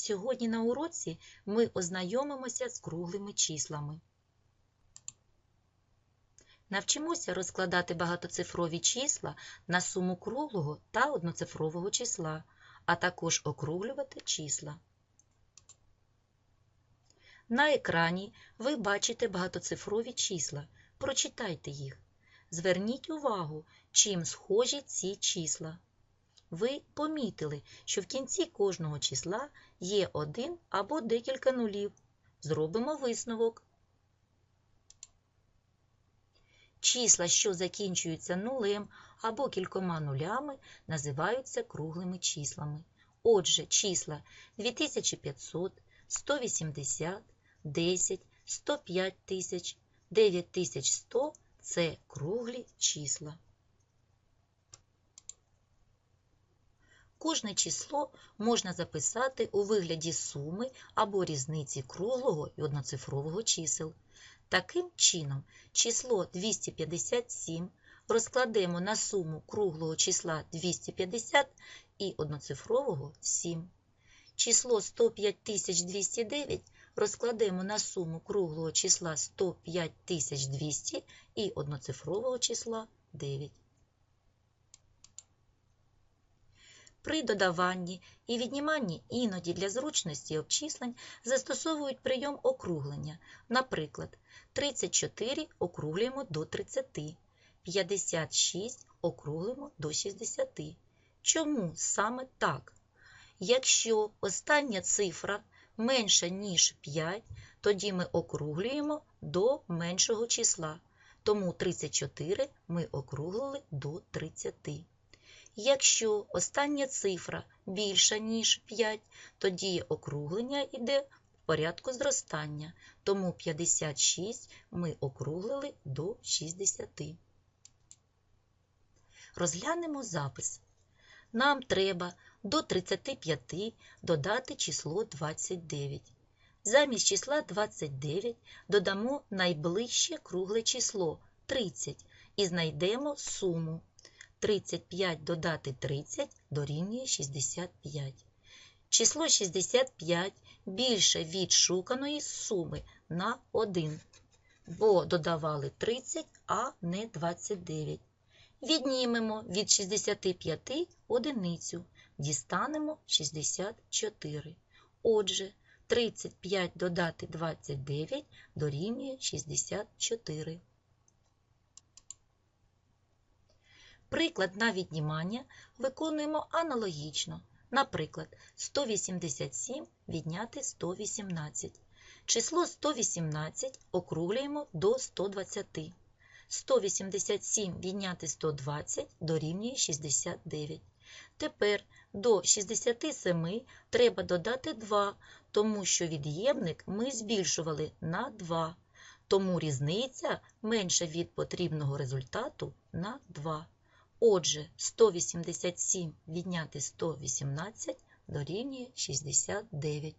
Сьогодні на уроці ми ознайомимося з круглими числами. Навчимося розкладати багатоцифрові числа на суму круглого та одноцифрового числа, а також округлювати числа. На екрані ви бачите багатоцифрові числа. Прочитайте їх. Зверніть увагу, чим схожі ці числа. Ви помітили, що в кінці кожного числа є один або декілька нулів. Зробимо висновок. Числа, що закінчуються нулем або кількома нулями, називаються круглими числами. Отже, числа 2500, 180, 10, 105 тисяч, 9100 – це круглі числа. Кожне число можна записати у вигляді суми або різниці круглого і одноцифрового чисел. Таким чином, число 257 розкладемо на суму круглого числа 250 і одноцифрового 7. Число 105209 розкладемо на суму круглого числа 105200 і одноцифрового числа 9. При додаванні і відніманні іноді для зручності обчислень застосовують прийом округлення. Наприклад, 34 округлюємо до 30, 56 округлюємо до 60. Чому саме так? Якщо остання цифра менша, ніж 5, тоді ми округлюємо до меншого числа. Тому 34 ми округлили до 30. Якщо остання цифра більша, ніж 5, тоді округлення йде в порядку зростання, тому 56 ми округлили до 60. Розглянемо запис. Нам треба до 35 додати число 29. Замість числа 29 додамо найближче кругле число 30 і знайдемо суму. 35 додати 30 дорівнює 65. Число 65 більше від шуканої суми на 1, бо додавали 30, а не 29. Віднімемо від 65 одиницю, дістанемо 64. Отже, 35 додати 29 дорівнює 64. Приклад на віднімання виконуємо аналогічно. Наприклад, 187 відняти 118. Число 118 округлюємо до 120. 187 відняти 120 дорівнює 69. Тепер до 67 треба додати 2, тому що від'ємник ми збільшували на 2. Тому різниця менша від потрібного результату на 2. Отже, 187 відняти 118 дорівнює 69.